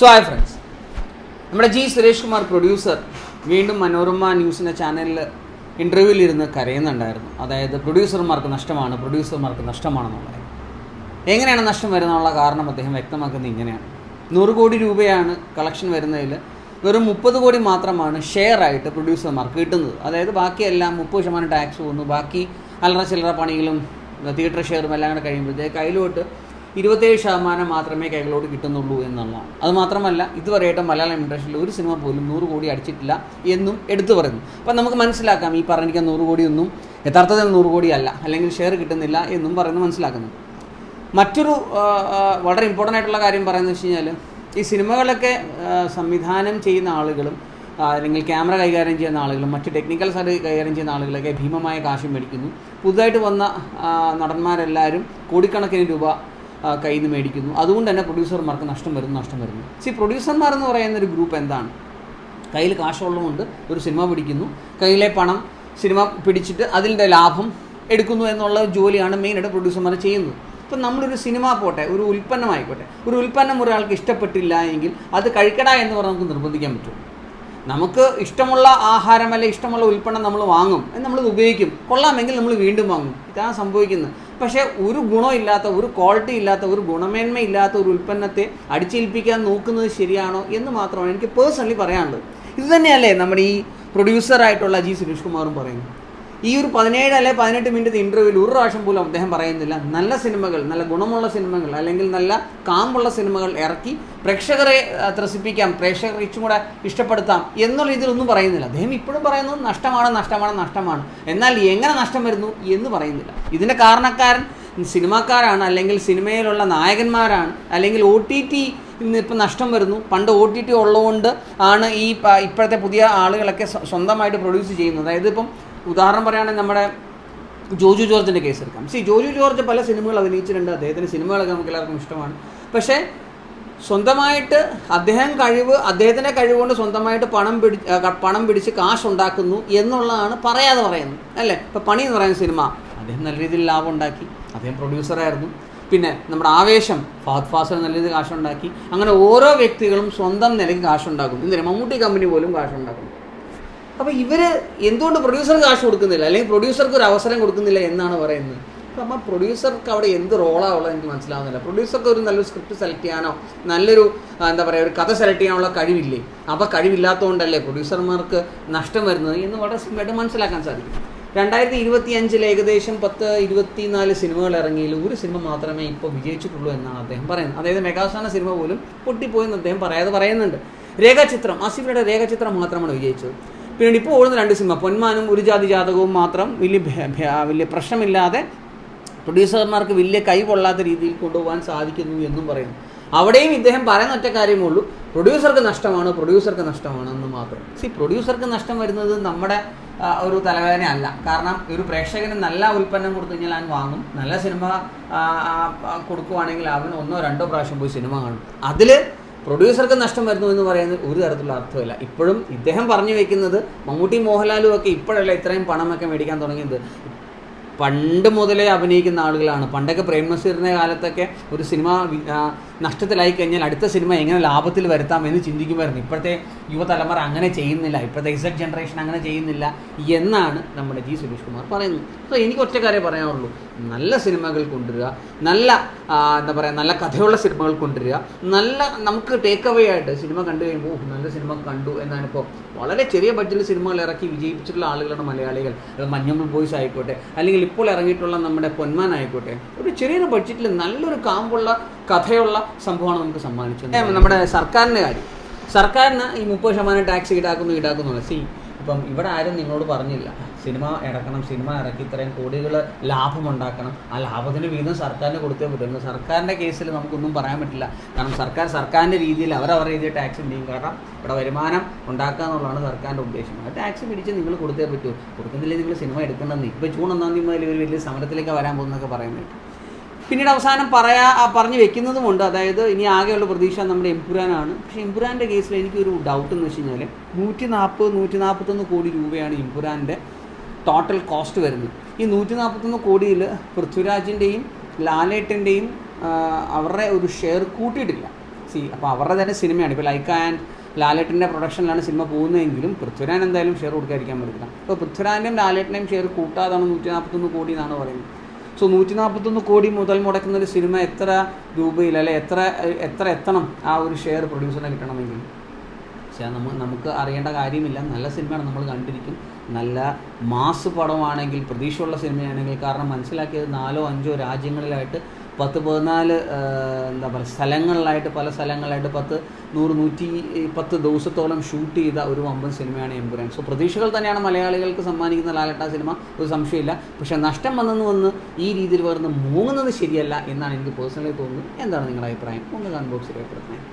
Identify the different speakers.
Speaker 1: So hi friends നമ്മുടെ G Suresh Kumar producer വീണ്ടും മനോരമ ന്യൂസിന്റെ ചാനലിൽ ഇന്റർവ്യൂവിലിരുന്ന് കരയുന്നുണ്ടായിരുന്നു. അതായത് പ്രൊഡ്യൂസർമാർക്ക് നഷ്ടമാണ് പ്രൊഡ്യൂസർമാർക്ക് നഷ്ടമാണെന്നുള്ളത് എങ്ങനെയാണ് നഷ്ടം വരുന്നുള്ള കാരണം അദ്ദേഹം വ്യക്തമാക്കുന്നത് ഇങ്ങനെയാണ്. നൂറ് കോടി രൂപയാണ് കളക്ഷൻ വരുന്നതിൽ വെറും മുപ്പത് കോടി മാത്രമാണ് ഷെയർ ആയിട്ട് പ്രൊഡ്യൂസർമാർക്ക് കിട്ടുന്നത്. അതായത് ബാക്കിയെല്ലാം മുപ്പത് ശതമാനം ടാക്സ് പോകുന്നു ബാക്കി അല്ലറ ചില്ലറ പണികളും തിയേറ്റർ ഷെയറും എല്ലാം കൂടെ കഴിയുമ്പോഴത്തേക്ക് കയ്യിലോട്ട് ഇരുപത്തേഴ് ശതമാനം മാത്രമേ കൈകളോട് കിട്ടുന്നുള്ളൂ എന്നുള്ളതാണ് അത് മാത്രമല്ല ഇതുവരെയായിട്ട് മലയാളം ഇൻഡസ്ട്രിയിൽ ഒരു സിനിമ പോലും നൂറ് കോടി അടിച്ചിട്ടില്ല എന്നും എടുത്തു പറയുന്നു. അപ്പം നമുക്ക് മനസ്സിലാക്കാം ഈ പറഞ്ഞിരിക്കുന്ന നൂറ് കോടിയൊന്നും യഥാർത്ഥത്തിൽ നൂറ് കോടിയല്ല അല്ലെങ്കിൽ ഷെയർ കിട്ടുന്നില്ല എന്നും പറയുന്നത് മനസ്സിലാക്കുന്നു. മറ്റൊരു വളരെ ഇമ്പോർട്ടന്റ് ആയിട്ടുള്ള കാര്യം പറയുന്നത് വെച്ച് കഴിഞ്ഞാൽ ഈ സിനിമകളൊക്കെ സംവിധാനം ചെയ്യുന്ന ആളുകളും അല്ലെങ്കിൽ ക്യാമറ കൈകാര്യം ചെയ്യുന്ന ആളുകളും മറ്റ് ടെക്നിക്കൽ സൈഡ് കൈകാര്യം ചെയ്യുന്ന ആളുകളൊക്കെ ഭീമമായ കാശ് മേടിക്കുന്നു. പുതുതായിട്ട് വന്ന നടന്മാരെല്ലാവരും കോടിക്കണക്കിന് രൂപ കയ്യിൽ നിന്ന് മേടിക്കുന്നു. അതുകൊണ്ട് തന്നെ പ്രൊഡ്യൂസർമാർക്ക് നഷ്ടം വരുന്നു നഷ്ടം വരുന്നു. സി പ്രൊഡ്യൂസർമാർ എന്ന് പറയുന്ന ഒരു ഗ്രൂപ്പ് എന്താണ്? കയ്യിൽ കാശുള്ളതുകൊണ്ട് ഒരു സിനിമ പിടിക്കുന്നു. കയ്യിലെ പണം സിനിമ പിടിച്ചിട്ട് അതിന്റെ ലാഭം എടുക്കുന്നു എന്നുള്ള ജോലിയാണ് മെയിനായിട്ട് പ്രൊഡ്യൂസർമാർ ചെയ്യുന്നത്. ഇപ്പം നമ്മളൊരു സിനിമ പോട്ടെ ഒരു ഉൽപ്പന്നമായിക്കോട്ടെ. ഒരു ഉൽപ്പന്നം ഒരാൾക്ക് ഇഷ്ടപ്പെട്ടില്ല എങ്കിൽ അത് കഴിക്കട എന്ന് പറഞ്ഞ് നമുക്ക് നിർബന്ധിക്കാൻ പറ്റും. നമുക്ക് ഇഷ്ടമുള്ള ആഹാരം അല്ലെ ഇഷ്ടമുള്ള ഉൽപ്പന്നം നമ്മൾ വാങ്ങും നമ്മൾ ഉപയോഗിക്കും. കൊള്ളാമെങ്കിൽ നമ്മൾ വീണ്ടും വാങ്ങും. ഇതാണ് സംഭവിക്കുന്നത്. പക്ഷേ ഒരു ഗുണമില്ലാത്ത ഒരു ക്വാളിറ്റി ഇല്ലാത്ത ഒരു ഗുണമേന്മ ഇല്ലാത്ത ഒരു ഉൽപ്പന്നത്തെ അടിച്ചേൽപ്പിക്കാൻ നോക്കുന്നത് ശരിയാണോ എന്ന് മാത്രമാണ് എനിക്ക് പേഴ്സണലി പറയാനുള്ളത്. ഇത് തന്നെയല്ലേ നമ്മുടെ ഈ പ്രൊഡ്യൂസറായിട്ടുള്ള ജി സുരേഷ് കുമാറും പറയുന്നത്. ഈ ഒരു പതിനേഴ് അല്ലെ പതിനെട്ട് മിനിറ്റ് ഇന്റർവ്യൂവിൽ ഒരു പ്രാവശ്യം പോലും അദ്ദേഹം പറയുന്നില്ല. നല്ല സിനിമകൾ നല്ല ഗുണമുള്ള സിനിമകൾ അല്ലെങ്കിൽ നല്ല കാമ്പുള്ള സിനിമകൾ ഇറക്കി പ്രേക്ഷകരെ ത്രസിപ്പിക്കാം പ്രേക്ഷകരെ ഇച്ചും കൂടെ ഇഷ്ടപ്പെടുത്താം എന്നുള്ള രീതിയിലൊന്നും പറയുന്നില്ല. അദ്ദേഹം ഇപ്പോഴും പറയുന്നത് നഷ്ടമാണ് നഷ്ടമാണ് നഷ്ടമാണ്. എന്നാൽ എങ്ങനെ നഷ്ടം വരുന്നു എന്ന് പറയുന്നില്ല. ഇതിന്റെ കാരണക്കാരൻ സിനിമാക്കാരാണ് അല്ലെങ്കിൽ സിനിമയിലുള്ള നായകന്മാരാണ് അല്ലെങ്കിൽ ഒ ടി ടി ഇപ്പം നഷ്ടം വരുന്നു. പണ്ട് ഒ ടി ടി ഉള്ളതുകൊണ്ട് ആണ് ഈ ഇപ്പോഴത്തെ പുതിയ ആളുകളൊക്കെ സ്വന്തമായിട്ട് പ്രൊഡ്യൂസ് ചെയ്യുന്നത്. അതായത് ഇപ്പം ഉദാഹരണം പറയുകയാണെങ്കിൽ നമ്മുടെ ജോജു ജോർജിന്റെ കേസ് എടുക്കാം. സി ജോജു ജോർജ് പല സിനിമകൾ അഭിനയിച്ചിട്ടുണ്ട്. അദ്ദേഹത്തിന്റെ സിനിമകളൊക്കെ നമുക്ക് എല്ലാവർക്കും ഇഷ്ടമാണ്. പക്ഷേ സ്വന്തമായിട്ട് അദ്ദേഹം കഴിവ് അദ്ദേഹത്തിന്റെ കഴിവുകൊണ്ട് സ്വന്തമായിട്ട് പണം പിടി പണം പിടിച്ച് കാശ് ഉണ്ടാക്കുന്നു എന്നുള്ളതാണ് പറയാതെ പറയുന്നത്. അല്ലേ? ഇപ്പോൾ പണി എന്ന് പറയുന്ന സിനിമ അദ്ദേഹം നല്ല രീതിയിൽ ലാഭം ഉണ്ടാക്കി. അദ്ദേഹം പ്രൊഡ്യൂസറായിരുന്നു പിന്നെ നമ്മുടെ ആവേശം ഫാദ് ഫാസൽ നല്ല രീതിയിൽ കാശുണ്ടാക്കി. അങ്ങനെ ഓരോ വ്യക്തികളും സ്വന്തം നിലയ്ക്ക് കാശുണ്ടാക്കും ഇന്നലെ മമ്മൂട്ടി കമ്പനി പോലും കാശുണ്ടാക്കുന്നു. അപ്പോൾ ഇവർ എന്തുകൊണ്ട് പ്രൊഡ്യൂസർക്ക് കാശ് കൊടുക്കുന്നില്ല? അല്ലെങ്കിൽ പ്രൊഡ്യൂസർക്ക് ഒരു അവസരം കൊടുക്കുന്നില്ല എന്നാണ് പറയുന്നത്? അപ്പം ആ പ്രൊഡ്യൂസർക്ക് അവിടെ എന്ത് റോളാണ് ഉള്ളത് എനിക്ക് മനസ്സിലാവുന്നില്ല. പ്രൊഡ്യൂസർക്ക് ഒരു നല്ലൊരു സ്ക്രിപ്റ്റ് സെലക്ട് ചെയ്യാനോ നല്ലൊരു എന്താ പറയുക ഒരു കഥ സെലക്ട് ചെയ്യാനുള്ള കഴിവില്ലേ? അപ്പോൾ കഴിവില്ലാത്തതുകൊണ്ടല്ലേ പ്രൊഡ്യൂസർമാർക്ക് നഷ്ടം വരുന്നത് എന്ന് വളരെ സിമ്പിളായിട്ട് മനസ്സിലാക്കാൻ സാധിക്കും. രണ്ടായിരത്തി ഇരുപത്തി അഞ്ചിൽ ഏകദേശം പത്ത് ഇരുപത്തിനാല് സിനിമകൾ ഇറങ്ങിയിൽ ഒരു സിനിമ മാത്രമേ ഇപ്പോൾ വിജയിച്ചിട്ടുള്ളൂ എന്നാണ് അദ്ദേഹം പറയുന്നത്. അതായത് മെഗാസാന സിനിമ പോലും പൊട്ടിപ്പോയെന്ന് അദ്ദേഹം പറയാതെ പറയുന്നുണ്ട്. രേഖാചിത്രം ആസിഫിയുടെ രേഖാചിത്രം മാത്രമാണ് വിജയിച്ചത്. പിന്നീട് ഇപ്പോൾ ഓടുന്ന രണ്ട് സിനിമ. പൊന്മാനും ഒരു ജാതി ജാതകവും മാത്രം വലിയ വലിയ പ്രശ്നമില്ലാതെ പ്രൊഡ്യൂസർമാർക്ക് വലിയ കൈ കൊള്ളാത്ത രീതിയിൽ കൊണ്ടുപോകാൻ സാധിക്കുന്നു എന്നും പറയുന്നു. അവിടെയും ഇദ്ദേഹം പറയുന്ന ഒറ്റ കാര്യമേ ഉള്ളൂ. പ്രൊഡ്യൂസർക്ക് നഷ്ടമാണ് പ്രൊഡ്യൂസർക്ക് നഷ്ടമാണ് എന്ന് മാത്രം. സി പ്രൊഡ്യൂസർക്ക് നഷ്ടം വരുന്നത് നമ്മുടെ ഒരു തലവേദന അല്ല. കാരണം ഒരു പ്രേക്ഷകന് നല്ല ഉൽപ്പന്നം കൊടുത്തു കഴിഞ്ഞാൽ അവൻ വാങ്ങും. നല്ല സിനിമ കൊടുക്കുവാണെങ്കിൽ അവൻ ഒന്നോ രണ്ടോ പ്രാവശ്യം പോയി സിനിമ കാണും. അതിൽ പ്രൊഡ്യൂസർക്ക് നഷ്ടം വരുന്നു എന്ന് പറയുന്നത് ഒരു തരത്തിലുള്ള അർത്ഥമില്ല. ഇപ്പോഴും ഇദ്ദേഹം പറഞ്ഞു വെക്കുന്നത് മമ്മൂട്ടി മോഹൻലാലും ഒക്കെ ഇപ്പോഴല്ല ഇത്രയും പണമൊക്കെ മേടിക്കാൻ തുടങ്ങിയത്. പണ്ട് മുതലേ അഭിനയിക്കുന്ന ആളുകളാണ്. പണ്ടൊക്കെ പ്രേം നസീറിന്റെ കാലത്തൊക്കെ ഒരു സിനിമ നഷ്ടത്തിലായി കഴിഞ്ഞാൽ അടുത്ത സിനിമ എങ്ങനെ ലാഭത്തിൽ വരുത്താം എന്ന് ചിന്തിക്കുമായിരുന്നു. ഇപ്പോഴത്തെ യുവതലമുറ അങ്ങനെ ചെയ്യുന്നില്ല. ഇപ്പോഴത്തെ ഇസഡ് ജനറേഷൻ അങ്ങനെ ചെയ്യുന്നില്ല എന്നാണ് നമ്മുടെ ജി സുരേഷ് കുമാർ പറയുന്നത്. അപ്പോൾ എനിക്ക് ഒറ്റ കാര്യം പറയാനുള്ളൂ. നല്ല സിനിമകൾ കൊണ്ടുവരിക നല്ല എന്താ പറയുക നല്ല കഥയുള്ള സിനിമകൾ കൊണ്ടുവരിക നല്ല നമുക്ക് ടേക്ക് അവേ ആയിട്ട് സിനിമ കണ്ടു കഴിയുമ്പോൾ നല്ല സിനിമ കണ്ടു എന്നാണ് ഇപ്പോൾ വളരെ ചെറിയ ബഡ്ജറ്റിൽ സിനിമകൾ ഇറക്കി വിജയിപ്പിച്ചിട്ടുള്ള ആളുകളാണ് മലയാളികൾ. അത് മഞ്ഞമ്മൾ ബോയ്സ് ആയിക്കോട്ടെ അല്ലെങ്കിൽ ഇപ്പോൾ ഇറങ്ങിയിട്ടുള്ള നമ്മുടെ പൊന്മാൻ ആയിക്കോട്ടെ ഒരു ചെറിയൊരു ബഡ്ജറ്റിൽ നല്ലൊരു കാമ്പുള്ള കഥയുള്ള സംഭവമാണ് നമുക്ക് സമ്മാനിച്ചത്. നമ്മുടെ സർക്കാരിന്റെ കാര്യം. സർക്കാരിന് ഈ മുപ്പത് ശതമാനം ടാക്സ് ഈടാക്കുന്നു ഈടാക്കുന്നു സി ഇപ്പം ഇവിടെ ആരും നിങ്ങളോട് പറഞ്ഞില്ല. സിനിമ ഇറക്കണം സിനിമ ഇറക്കി ഇത്രയും കോടികൾ ലാഭമുണ്ടാക്കണം ആ ലാഭത്തിന് വീതം സർക്കാരിന് കൊടുത്തേ പറ്റുള്ളൂ സർക്കാരിന്റെ കേസിൽ നമുക്കൊന്നും പറയാൻ പറ്റില്ല. കാരണം സർക്കാർ സർക്കാരിന്റെ രീതിയിൽ അവരവരുടെ രീതിയിൽ ടാക്സ് ചെയ്യും കാരണം ഇവിടെ വരുമാനം ഉണ്ടാക്കുക എന്നുള്ളതാണ് സർക്കാരിന്റെ ഉദ്ദേശം. ആ ടാക്സ് പിടിച്ച് നിങ്ങൾ കൊടുത്തേ പറ്റൂ. കൊടുക്കുന്നില്ലേ നിങ്ങൾ സിനിമ എടുക്കണമെന്ന് ഇപ്പോൾ ജൂൺ ഒന്നാം തീയതി മുതൽ ഒരു വലിയ സമരത്തിലേക്ക് വരാൻ പോകുന്നതൊക്കെ പറയുന്നത് പിന്നീട് അവസാനം പറയാ പറഞ്ഞു വെക്കുന്നതുമുണ്ട് അതായത് ഇനി ആകെയുള്ള പ്രതീക്ഷ നമ്മുടെ എംപുരാനാണ്. പക്ഷേ എംപുരാന്റെ കേസിൽ എനിക്കൊരു ഡൗട്ട് എന്ന് വെച്ച് കഴിഞ്ഞാൽ നൂറ്റി നാൽപ്പത് നൂറ്റി നാൽപ്പത്തൊന്ന് കോടി രൂപയാണ് എംപുരാന്റെ ടോട്ടൽ കോസ്റ്റ് വരുന്നത്. ഈ നൂറ്റി നാൽപ്പത്തൊന്ന് കോടിയിൽ പൃഥ്വിരാജിന്റെയും ലാലേട്ടന്റെയും അവരുടെ ഒരു ഷെയർ കൂട്ടിയിട്ടില്ല. സി അപ്പോൾ അവരുടെ തന്നെ സിനിമയാണ്. ഇപ്പോൾ ലൈക്ക ആൻഡ് ലാലേട്ടന്റെ പ്രൊഡക്ഷനിലാണ് സിനിമ പോകുന്നതെങ്കിലും പൃഥ്വിരാൻ എന്തായാലും ഷെയർ കൊടുക്കാതിരിക്കാൻ പറ്റില്ല അപ്പോൾ പൃഥ്വിരാജിന്റെയും ലാലേട്ടന്റെയും ഷെയർ കൂട്ടാതാണ് നൂറ്റി നാൽപ്പത്തൊന്ന് കോടി എന്നാണ് പറയുന്നത്. സോ നൂറ്റി നാൽപ്പത്തൊന്ന് കോടി മുതൽ മുടക്കുന്ന ഒരു സിനിമ എത്ര രൂപയിൽ അല്ലെ എത്ര എത്ര എത്തണം ആ ഒരു ഷെയർ പ്രൊഡ്യൂസറിനെ കിട്ടണമെങ്കിൽ? പക്ഷേ നമ്മൾ നമുക്ക് അറിയേണ്ട കാര്യമില്ല. നല്ല സിനിമയാണ് നമ്മൾ കണ്ടിരിക്കും. നല്ല മാസ് പടമാണെങ്കിൽ പ്രതീക്ഷയുള്ള സിനിമയാണെങ്കിൽ കാരണം മനസ്സിലാക്കിയത് നാലോ അഞ്ചോ രാജ്യങ്ങളിലായിട്ട് പത്ത് പതിനാല് എന്താ പറയുക സ്ഥലങ്ങളിലായിട്ട് പല സ്ഥലങ്ങളിലായിട്ട് പത്ത് നൂറ് നൂറ്റി പത്ത് ദിവസത്തോളം ഷൂട്ട് ചെയ്ത ഒരു വമ്പൻ സിനിമയാണ് എമ്പുരാൻ സോ പ്രതീക്ഷകൾ തന്നെയാണ് മലയാളികൾക്ക് സമ്മാനിക്കുന്ന ലാലട്ട സിനിമ ഒരു സംശയമില്ല. പക്ഷേ നഷ്ടം വന്നെന്ന് വന്ന് ഈ രീതിയിൽ വരുന്ന മൂങ്ങുന്നത് ശരിയല്ല എന്നാണ് എനിക്ക് പേഴ്സണലി തോന്നുന്നത്. എന്താണ് നിങ്ങളുടെ അഭിപ്രായം? ഒന്ന് കൺബോക്സിൽ അഭിപ്രായം